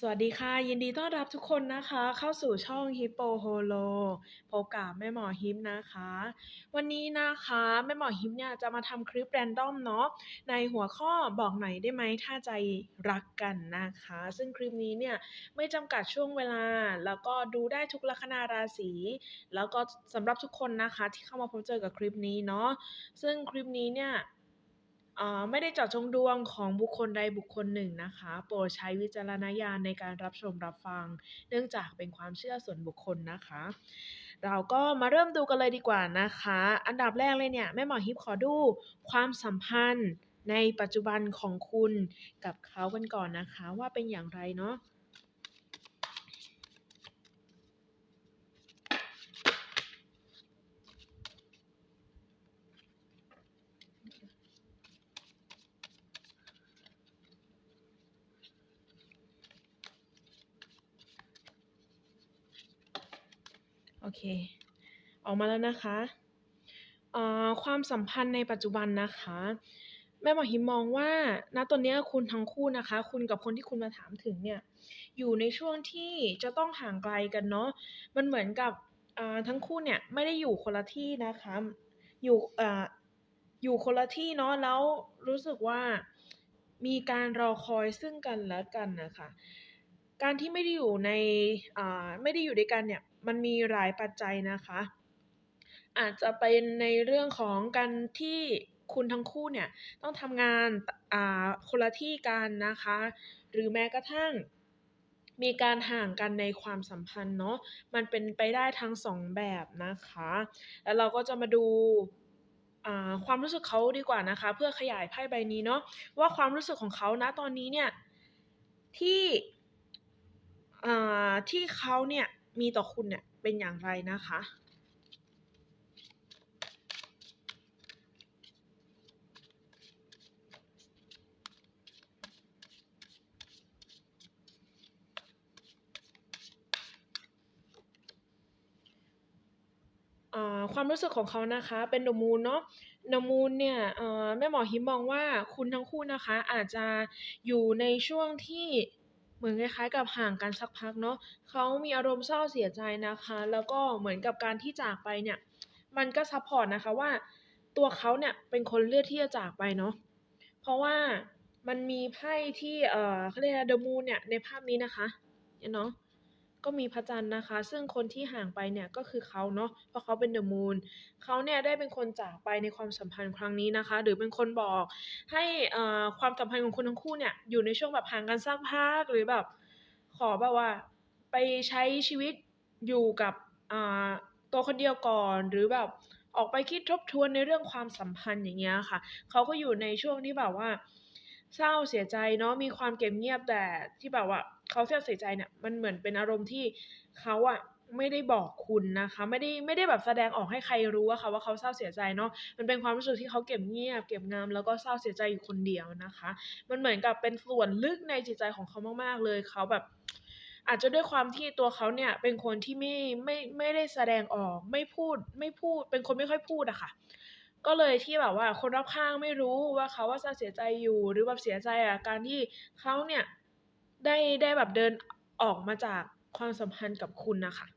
สวัสดีค่ะ ยินดีต้อนรับทุกคนนะคะ เข้าสู่ช่อง Hippo Holo พบกับแม่หมอฮิปนะคะ วันนี้นะคะแม่หมอฮิปเนี่ยจะมาทำคลิปแรนดอมเนาะในหัวข้อบอกหน่อยได้ไหมถ้าใจรักกันนะคะ ซึ่งคลิปนี้เนี่ยไม่จำกัดช่วงเวลา แล้วก็ดูได้ทุกลัคนาราศีแล้วก็สำหรับทุกคนนะคะที่เข้ามาพบเจอกับคลิปนี้เนาะซึ่งคลิปนี้เนี่ย ไม่ได้เจาะจงดวงของบุคคลใดบุคคลหนึ่งนะคะ โปรดใช้วิจารณญาณในการรับชมรับฟัง เนื่องจากเป็นความเชื่อส่วนบุคคลนะคะ เราก็มาเริ่มดูกันเลยดีกว่านะคะ อันดับแรกเลยเนี่ยแม่หมอฮิปขอดูความสัมพันธ์ในปัจจุบันของคุณกับเขากันก่อนนะคะ ว่าเป็นอย่างไรเนาะ เค ออกมาแล้วนะคะความสัมพันธ์ในปัจจุบันนะคะ แม่หมอหิมมองว่าณตอนนี้คุณทั้งคู่นะคะ คุณกับคนที่คุณมาถามถึงเนี่ยอยู่ในช่วงที่จะต้องห่างไกลกันเนาะมันเหมือนกับทั้งคู่เนี่ยไม่ได้อยู่คนละที่นะคะอยู่อยู่คนละที่เนาะแล้วรู้สึกว่ามีการรอคอยซึ่งกันและกันนะคะ การที่ไม่ได้อยู่ในไม่ได้อยู่ด้วยกันเนี่ยมันมีหลายปัจจัยนะคะ อาจจะเป็นในเรื่องของการที่คุณทั้งคู่เนี่ยต้องทำงานคนละที่กันนะคะ หรือแม้กระทั่งมีการห่างกันในความสัมพันธ์เนาะ มันเป็นไปได้ทั้งสองแบบนะคะ แล้วเราก็จะมาดูความรู้สึกเขาดีกว่านะคะ เพื่อขยายไพ่ใบนี้เนาะว่าความรู้สึกของเขานะตอนนี้เนี่ยที่ที่เขาเนี่ย มีต่อคุณเนี่ยเป็นอย่างไรนะคะ ความรู้สึกของเขานะคะเป็นดมูลเนาะดมูลเนี่ยแม่หมอฮิมมองว่าคุณทั้งคู่นะคะอาจจะอยู่ในช่วงที่ เหมือนคล้ายๆกับห่างกันสักพักเนาะเขามีอารมณ์เศร้าเสียใจนะคะ แล้วก็เหมือนกับการที่จากไปเนี่ย มันก็ซัพพอร์ตนะคะว่าตัวเขาเนี่ยเป็นคนเลือกที่จะจากไปเนาะเพราะว่ามันมีไพ่ที่เอ่อเขาเรียกเดอะมูนเนี่ยในภาพนี้นะคะเนาะ ก็มีพระจันทร์นะคะ ซึ่งคนที่ห่างไปเนี่ยก็คือเขาเนาะเพราะเขาเป็นเดอะมูนเขาเนี่ยได้เป็นคนจากไปในความสัมพันธ์ครั้งนี้นะคะ หรือเป็นคนบอกให้ความสัมพันธ์ของคุณทั้งคู่เนี่ยอยู่ในช่วงแบบห่างกันสักพักหรือแบบขอแบบว่าไปใช้ชีวิตอยู่กับตัวคนเดียวก่อนหรือแบบออกไปคิดทบทวนในเรื่องความสัมพันธ์อย่างเงี้ยค่ะ เขาก็อยู่ในช่วงที่แบบว่า เศร้าเสียใจเนาะมีความเก็บเงียบแต่ที่แบบว่าเขาเศร้าเสียใจเนี่ยมันเหมือนเป็นอารมณ์ที่เขาอะไม่ได้บอกคุณนะคะ ไม่ได้ไม่ได้แบบแสดงออกให้ใครรู้ว่าเขาว่าเขาเศร้าเสียใจเนาะมันเป็นความรู้สึกที่เขาเก็บเงียบ เก็บงำแล้วก็เศร้าเสียใจอยู่คนเดียวนะคะ มันเหมือนกับเป็นส่วนลึกในจิตใจของเขามากๆเลยเขาแบบอาจจะด้วยความที่ตัวเขาเนี่ยเป็นคนที่ไม่ไม่ไม่ได้แสดงออกไม่พูดไม่พูด เป็นคนไม่ค่อยพูดอะค่ะ ก็เลยที่แบบว่าคนรอบข้างไม่รู้ว่าเขาว่าจะเสียใจอยู่หรือแบบเสียใจอะการที่เขาเนี่ยได้ได้แบบเดินออกมาจากความสัมพันธ์กับคุณนะคะ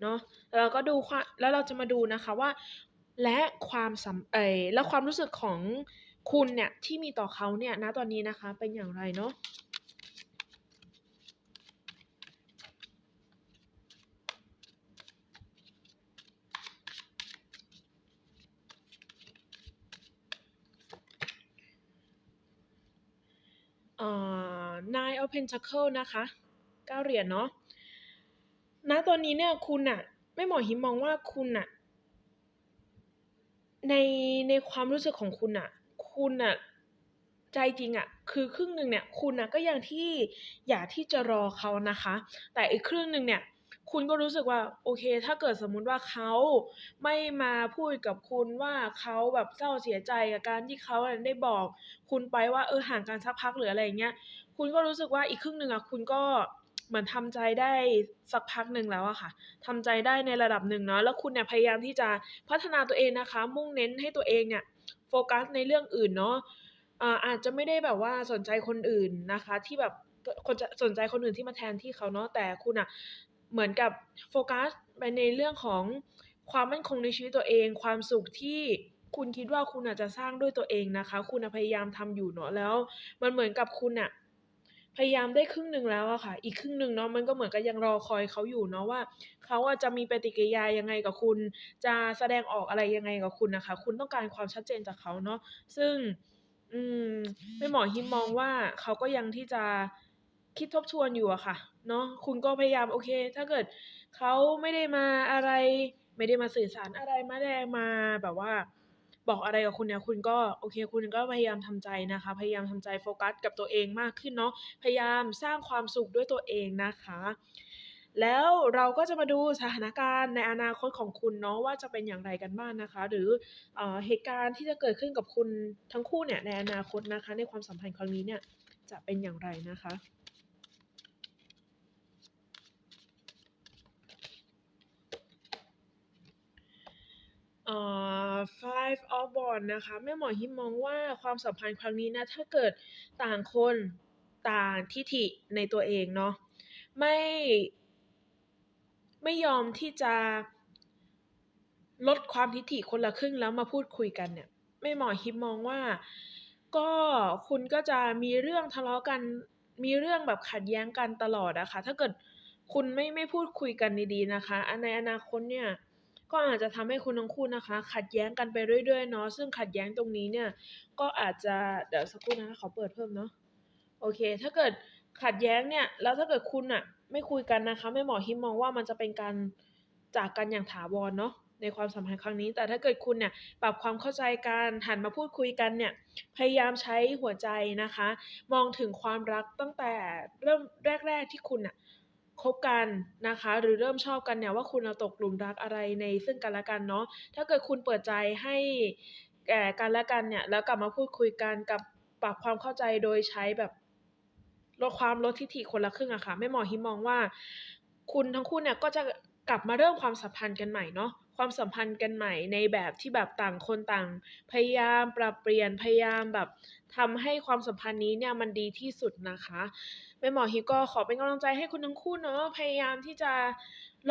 เนาะแล้วเราก็ดูความแล้วเราจะมาดูนะคะว่า และความสัมเอแล้วความรู้สึกของคุณเนี่ยที่มีต่อเขาเนี่ยณตอนนี้นะคะเป็นอย่างไรเนาะ Nine of Pentacles นะคะเก้าเหรียญเนาะณตอนนี้เนี่ยคุณอะแม่หมอหิมมองว่าคุณอะในในความรู้สึกของคุณอะคุณอะใจจริงอะคือครึ่งหนึ่งเนี่ยคุณอะก็ยังที่อยากที่จะรอเขานะคะ แต่อีกครึ่งหนึ่งเนี่ย คุณก็รู้สึกว่าโอเค ถ้าเกิดสมมุติว่าเขาไม่มาพูดกับคุณว่าเขาแบบเศร้าเสียใจกับการที่เขาได้บอก คุณไปว่าเออห่างกันสักพักหรืออะไรเงี้ยคุณก็รู้สึกว่าอีกครึ่งหนึ่งอะคุณก็เหมือนทำใจได้สักพักหนึ่งแล้วอะค่ะทำใจได้ในระดับหนึ่งเนาะแล้วคุณเนี่ยพยายามที่จะพัฒนาตัวเองนะคะ มุ่งเน้นให้ตัวเองเนี่ยโฟกัสในเรื่องอื่นเนาะอาจจะไม่ได้แบบว่าสนใจคนอื่นนะคะ ที่แบบคนสนใจคนอื่นที่มาแทนที่เขาเนาะแต่คุณอะ เหมือนกับโฟกัสไปในเรื่องของความมั่นคงในชีวิตตัวเอง ความสุขที่คุณคิดว่าคุณอาจจะสร้างด้วยตัวเองนะคะ คุณพยายามทำอยู่เนาะแล้ว มันเหมือนกับคุณอะพยายามได้ครึ่งหนึ่งแล้วอะค่ะ อีกครึ่งหนึ่งเนาะมันก็เหมือนกับยังรอคอยเขาอยู่เนาะว่าเขาอะจะมีปฏิกิริยายังไงกับคุณ จะแสดงออกอะไรยังไงกับคุณนะคะ คุณต้องการความชัดเจนจากเขาเนาะซึ่ง อืมแม่หมอฮิมมองว่าเขาก็ยังที่จะ คิดทบทวนอยู่อะค่ะ เนาะคุณก็พยายามโอเค ถ้าเกิดเขาไม่ได้มาอะไร ไม่ได้มาสื่อสารอะไรไม่ได้มาแบบว่า บอกอะไรกับคุณเนี่ยคุณก็โอเค คุณก็พยายามทำใจนะคะ พยายามทำใจโฟกัสกับตัวเองมากขึ้นเนาะพยายามสร้างความสุขด้วยตัวเองนะคะ แล้วเราก็จะมาดูสถานการณ์ในอนาคตของคุณเนาะว่าจะเป็นอย่างไรกันบ้างนะคะ หรือเอเหตุการณ์ที่จะเกิดขึ้นกับคุณทั้งคู่เนี่ยในอนาคตนะคะ ในความสัมพันธ์ครั้งนี้เนี่ยจะเป็นอย่างไรนะคะ เอ่อ Five of Wands นะคะแม่หมอฮิมมองว่าความสัมพันธ์ครั้งนี้นะถ้าเกิดต่างคนต่างทิฐิในตัวเองเนาะไม่ไม่ยอมที่จะลดความทิฐิคนละครึ่งแล้วมาพูดคุยกันเนี่ยแม่หมอฮิมมองว่า ก็คุณก็จะมีเรื่องทะเลาะกันมีเรื่องแบบขัดแย้งกันตลอดอะคะถ้าเกิดคุณไม่ไม่พูดคุยกันดีๆนะคะ ในอนาคตเนี่ย ก็อาจจะทำให้คุณทั้งคู่นะคะ ขัดแย้งกันไปเรื่อยๆเนาะซึ่งขัดแย้งตรงนี้เนี่ยก็อาจจะเดี๋ยวสักครู่นะคะขอเปิดเพิ่มเนาะโอเค ถ้าเกิดขัดแย้งเนี่ยแล้วถ้าเกิดคุณอะไม่คุยกันนะคะแม่หมอฮิมมองว่ามันจะเป็นการจากกันอย่างถาวรเนาะในความสัมพันธ์ครั้งนี้ แต่ถ้าเกิดคุณเนี่ยปรับความเข้าใจกันหันมาพูดคุยกันเนี่ยพยายามใช้หัวใจนะคะ มองถึงความรักตั้งแต่เริ่มแรก ๆที่คุณอะ คบกันนะคะ หรือเริ่มชอบกันเนี่ยว่าคุณเอาตกหลุมรักอะไรในซึ่งกันและกันเนาะถ้าเกิดคุณเปิดใจให้แก่กันและกันเนี่ยแล้วกลับมาพูดคุยกันกับปรับความเข้าใจโดยใช้แบบลดความลดทิฐิคนละครึ่งอะค่ะแม่หมอฮิมมองว่า คุณทั้งคู่เนี่ยก็จะกลับมาเริ่มความสัมพันธ์กันใหม่เนาะ ความสัมพันธ์กันใหม่ในแบบที่แบบต่างคนต่าง พยายามปรับเปลี่ยนพยายามแบบทำให้ความสัมพันธ์นี้เนี่ยมันดีที่สุดนะคะแม่หมอฮิก็ขอเป็นกำลังใจให้คุณทั้งคู่เนาะพยายามที่จะ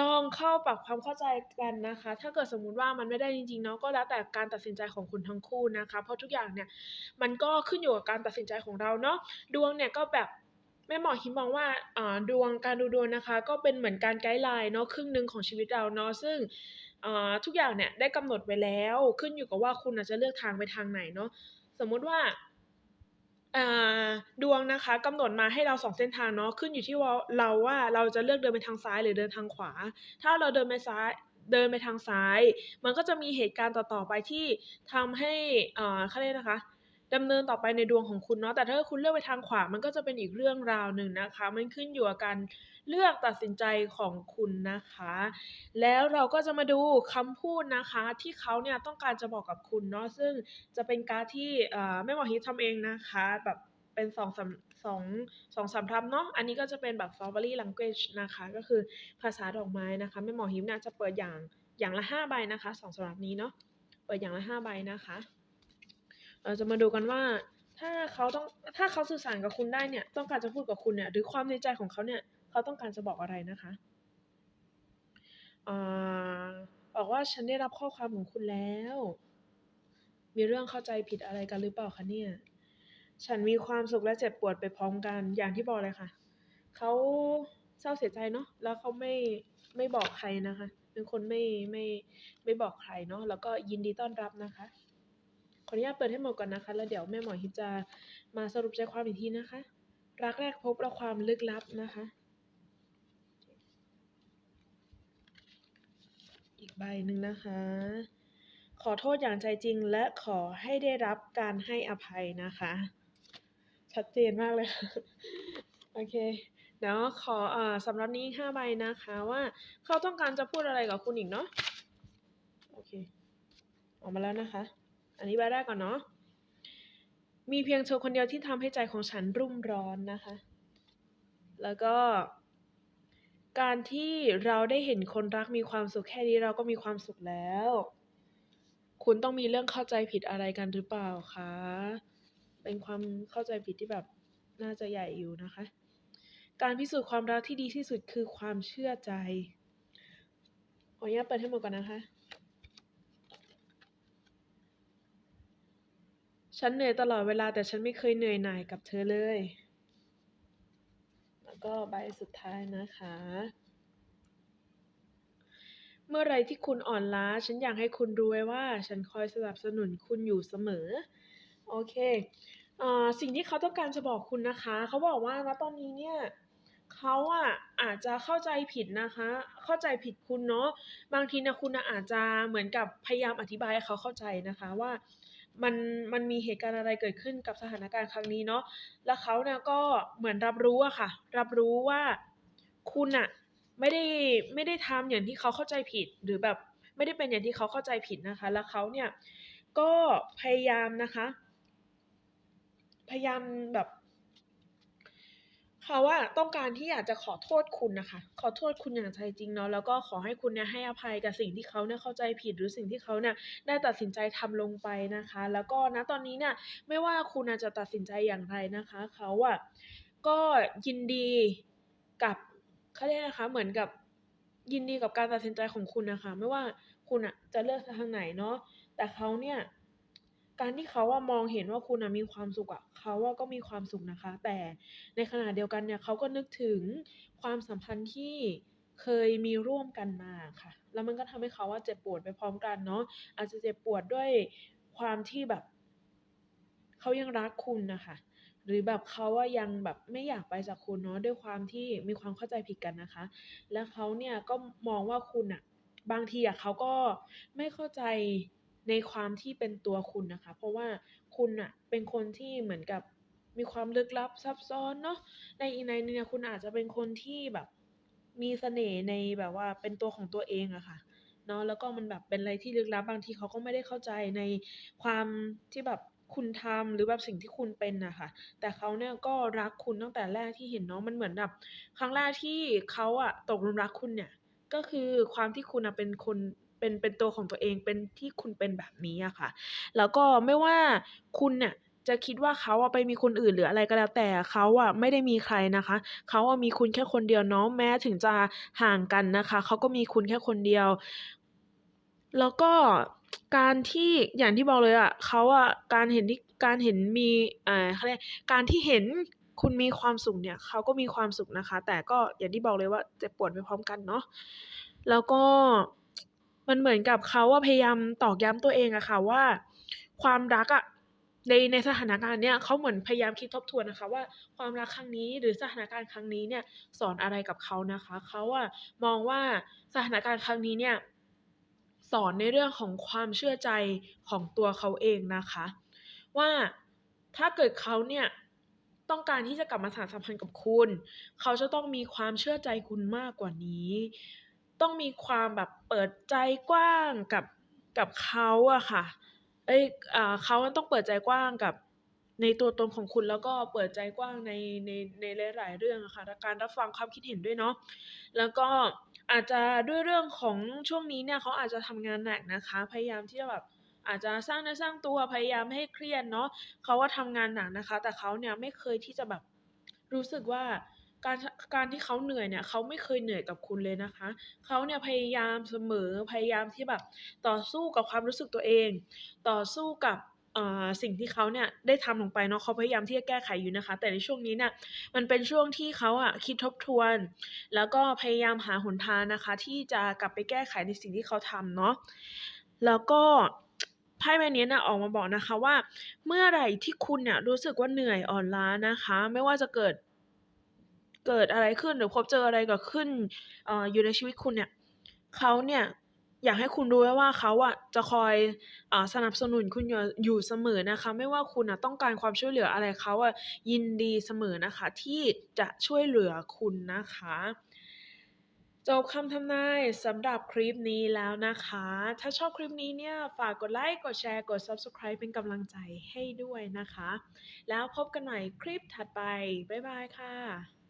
ลองเข้าปรับความเข้าใจกันนะคะ ถ้าเกิดสมมุติว่ามันไม่ได้จริงๆเนาะก็แล้วแต่การตัดสินใจของคุณทั้งคู่นะคะ เพราะทุกอย่างเนี่ยมันก็ขึ้นอยู่กับการตัดสินใจของเราเนาะดวงเนี่ยก็แบบ แม่หมอฮิมมองว่าดวงการดูดวงนะคะ ก็เป็นเหมือนการไกด์ไลน์เนาะครึ่งหนึ่งของชีวิตเราเนาะซึ่งทุกอย่างเนี่ยได้กำหนดไว้แล้วขึ้นอยู่กับว่าคุณจะเลือกทางไปทางไหนเนาะสมมุติว่าดวงนะคะกำหนดมาให้เราสองเส้นทางเนาะขึ้นอยู่ที่ว่าเราว่าเราจะเลือกเดินไปทางซ้ายหรือเดินทางขวา ถ้าเราเดินไปซ้ายเดินไปทางซ้าย มันก็จะมีเหตุการณ์ต่อๆไปที่ทำให้อ่าเขาเรียกนะคะ ดำเนินต่อไปในดวงของคุณเนาะแต่ถ้าคุณเลือกไปทางขวามันก็จะเป็นอีกเรื่องราวหนึ่งนะคะ มันขึ้นอยู่กับการเลือกตัดสินใจของคุณนะคะ แล้วเราก็จะมาดูคำพูดนะคะที่เขาเนี่ยต้องการจะบอกกับคุณเนาะซึ่งจะเป็นการที่แม่หมอฮิตทำเองนะคะแบบเป็นสองสามสองสองสามทับเนาะ อันนี้ก็จะเป็นแบบ flowery language นะคะ ก็คือภาษาดอกไม้นะคะ แม่หมอฮิมเนี่ยจะเปิดอย่างอย่างละห้าใบนะคะสองสำหรับนี้เนาะ เปิดอย่างละห้าใบนะคะ เราจะมาดูกันว่าถ้าเขาต้องถ้าเขาสื่อสารกับคุณได้เนี่ย ต้องการจะพูดกับคุณเนี่ยหรือความในใจของเขาเนี่ยเขาต้องการจะบอกอะไรนะคะอบอกว่าฉันได้รับข้อความของคุณแล้ว มีเรื่องเข้าใจผิดอะไรกันหรือเปล่าคะเนี่ย ฉันมีความสุขและเจ็บปวดไปพร้อมกันอย่างที่บอกเลยค่ะเขาเศร้าเสียใจเนาะแล้วเขาไม่ไม่บอกใครนะคะเป็นคนไม่ไม่ไม่บอกใครเนาะแล้วก็ยินดีต้อนรับนะคะ ออนุญาตเปิดให้หมดก่อนนะคะ แล้วเดี๋ยวแม่หมอฮิปจะมาสรุปใจความอีกทีนะคะ รักแรกพบและความลึกลับนะคะ อีกใบหนึ่งนะคะ ขอโทษอย่างใจจริงและขอให้ได้รับการให้อภัยนะคะ ชัดเจนมากเลยโอเคเดี๋ยวขออสำหรับนี้ห้าใบนะคะว่าเขาต้องการจะพูดอะไรกับคุณอีกเนาะโอเคออกมาแล้วนะคะ อันนี้ใบแรกก่อนเนาะ มีเพียงเธอคนเดียวที่ทำให้ใจของฉันรุ่มร้อนนะคะ แล้วก็ การที่เราได้เห็นคนรักมีความสุขแค่นี้เราก็มีความสุขแล้ว คุณต้องมีเรื่องเข้าใจผิดอะไรกันหรือเปล่าคะ เป็นความเข้าใจผิดที่แบบน่าจะใหญ่อยู่นะคะ การพิสูจน์ความรักที่ดีที่สุดคือความเชื่อใจขออนุญาตเปิดให้หมดก่อนนะคะ ฉันเหนื่อยตลอดเวลาแต่ฉันไม่เคยเหนื่อยหน่ายกับเธอเลย แล้วก็ใบสุดท้ายนะคะ เมื่อไรที่คุณอ่อนล้า ฉันอยากให้คุณรู้ไว้ว่า ฉันคอยสนับสนุนคุณอยู่เสมอ โอเคอ่อสิ่งที่เขาต้องการจะบอกคุณนะคะ เขาบอกว่าณตอนนี้เนี่ยเขาอะอาจจะเข้าใจผิดนะคะ เข้าใจผิดคุณเนาะบางทีนี่ยคุณอาจจะเหมือนกับพยายามอธิบายให้เขาเข้าใจนะคะว่า มันมันมีเหตุการณ์อะไรเกิดขึ้นกับสถานการณ์ครั้งนี้เนาะแล้วเขาเนี่ยก็เหมือนรับรู้อะค่ะ รับรู้ว่าคุณอะไม่ได้ไม่ได้ทำอย่างที่เขาเข้าใจผิดหรือแบบไม่ได้เป็นอย่างที่เขาเข้าใจผิดนะคะ แล้วเขาเนี่ยก็พยายามนะคะ พยายามแบบ เขาอะต้องการที่อยากจะขอโทษคุณนะคะ ขอโทษคุณอย่างใจจริงเนาะแล้วก็ขอให้คุณเนี่ยให้อภัยกับสิ่งที่เขาเนี่ยเข้าใจผิดหรือสิ่งที่เขาเนี่ยได้ตัดสินใจทำลงไปนะคะ แล้วก็ณตอนนี้เนี่ยไม่ว่าคุณจะตัดสินใจอย่างไรนะคะ เขาอะก็ยินดีกับเขาเรียกนะคะ เหมือนกับยินดีกับการตัดสินใจของคุณนะคะ ไม่ว่าคุณน่ะจะเลือกทางไหนเนาะแต่เขาเนี่ย การที่เขาอะมองเห็นว่าคุณน่ะมีความสุขอะเขาอะก็มีความสุขนะคะ แต่ในขณะเดียวกันเนี่ยเขาก็นึกถึงความสัมพันธ์ที่เคยมีร่วมกันมาค่ะ แล้วมันก็ทำให้เขาอะเจ็บปวดไปพร้อมกันเนาะอาจจะเจ็บปวดด้วยความที่แบบเขายังรักคุณนะคะหรือแบบเขาอะยังแบบไม่อยากไปจากคุณเนาะด้วยความที่มีความเข้าใจผิดกันนะคะ แล้วเขาเนี่ยก็มองว่าคุณน่ะบางทีอะเขาก็ไม่เข้าใจ ในความที่เป็นตัวคุณนะคะ เพราะว่าคุณน่ะเป็นคนที่เหมือนกับมีความลึกลับซับซ้อนเนาะในอีกนัยหนึ่งเนี่ยคุณอาจจะเป็นคนที่แบบมีเสน่ห์ในแบบว่าเป็นตัวของตัวเองอะค่ะเนาะแล้วก็มันแบบเป็นอะไรที่ลึกลับบางทีเขาก็ไม่ได้เข้าใจในความที่แบบคุณทำหรือแบบสิ่งที่คุณเป็นนะคะแต่เขาเนี่ยก็รักคุณตั้งแต่แรกที่เห็นเนาะมันเหมือนแบบครั้งแรกที่เขาอะตกหลุมรักคุณเนี่ย ก็คือความที่คุณน่ะเป็นคน เป็นเป็นตัวของตัวเองเป็นที่คุณเป็นแบบนี้อะค่ะ แล้วก็ไม่ว่าคุณเนี่ยจะคิดว่าเขาอะไปมีคนอื่นหรืออะไรก็แล้วแต่เขาอะไม่ได้มีใครนะคะ เขาอะมีคุณแค่คนเดียวเนาะแม้ถึงจะห่างกันนะคะ เขาก็มีคุณแค่คนเดียว แล้วก็การที่อย่างที่บอกเลยอะเขาอะการเห็นที่การเห็นมีอ่าเขาเรียกการที่เห็นคุณมีความสุขเนี่ยเขาก็มีความสุขนะคะ แต่ก็อย่างที่บอกเลยว่าเจ็บปวดไปพร้อมกันเนาะแล้วก็ มันเหมือนกับเขาอะพยายามตอกย้ำตัวเองอะค่ะว่า ความรักอะในในสถานการณ์เนี้ยเขาเหมือนพยายามคิดทบทวนนะคะ ว่าความรักครั้งนี้หรือสถานการณ์ครั้งนี้เนี่ยสอนอะไรกับเขานะคะเขาอะมองว่าสถานการณ์ครั้งนี้เนี่ยสอนในเรื่องของความเชื่อใจของตัวเขาเองนะคะ ว่าถ้าเกิดเขาเนี่ยต้องการที่จะกลับมาสานสัมพันธ์กับคุณ เขาจะต้องมีความเชื่อใจคุณมากกว่านี้ ต้องมีความแบบเปิดใจกว้างกับกับเขาอะค่ะ เอ๊ยอ่าเขาต้องเปิดใจกว้างกับในตัวตนของคุณแล้วก็เปิดใจกว้างในในในหลาย ๆ เรื่องอะค่ะการรับฟังความคิดเห็นด้วยเนาะแล้วก็อาจจะด้วยเรื่องของช่วงนี้เนี่ยเขาอาจจะทำงานหนักนะคะ พยายามที่จะแบบอาจจะสร้างเนื้อสร้างตัวพยายามให้เครียดเนาะเขาก็ทำงานหนักนะคะ แต่เขาเนี่ยไม่เคยที่จะแบบรู้สึกว่า การการที่เขาเหนื่อยเนี่ยเขาไม่เคยเหนื่อยกับคุณเลยนะคะ เขาเนี่ยพยายามเสมอพยายามที่แบบต่อสู้กับความรู้สึกตัวเอง ต่อสู้กับอ่าสิ่งที่เขาเนี่ยได้ทำลงไปเนาะเขาพยายามที่จะแก้ไขอยู่นะคะ แต่ในช่วงนี้เนี่ยมันเป็นช่วงที่เขาอะคิดทบทวน แล้วก็พยายามหาหนทางนะคะ ที่จะกลับไปแก้ไขในสิ่งที่เขาทำเนาะแล้วก็ไพ่ใบนี้น่ะออกมาบอกนะคะว่า เมื่อไหร่ที่คุณเนี่ยรู้สึกว่าเหนื่อยอ่อนล้านะคะ ไม่ว่าจะเกิด เกิดอะไรขึ้นหรือพบเจออะไรเกิดขึ้นออยู่ในชีวิตคุณเนี่ยเขาเนี่ยอยากให้คุณรู้ไว้ว่าเขาอะจะคอยอสนับสนุนคุณอยู่เสมอนะคะ ไม่ว่าคุณน่ะต้องการความช่วยเหลืออะไรเขาอะยินดีเสมอนะคะ ที่จะช่วยเหลือคุณนะคะ จบคำทำนายสำหรับคลิปนี้แล้วนะคะ ถ้าชอบคลิปนี้เนี่ยฝากกดไลก์กดแชร์กด Subscribe เป็นกำลังใจให้ด้วยนะคะ แล้วพบกันใหม่คลิปถัดไป บ๊ายบายค่ะ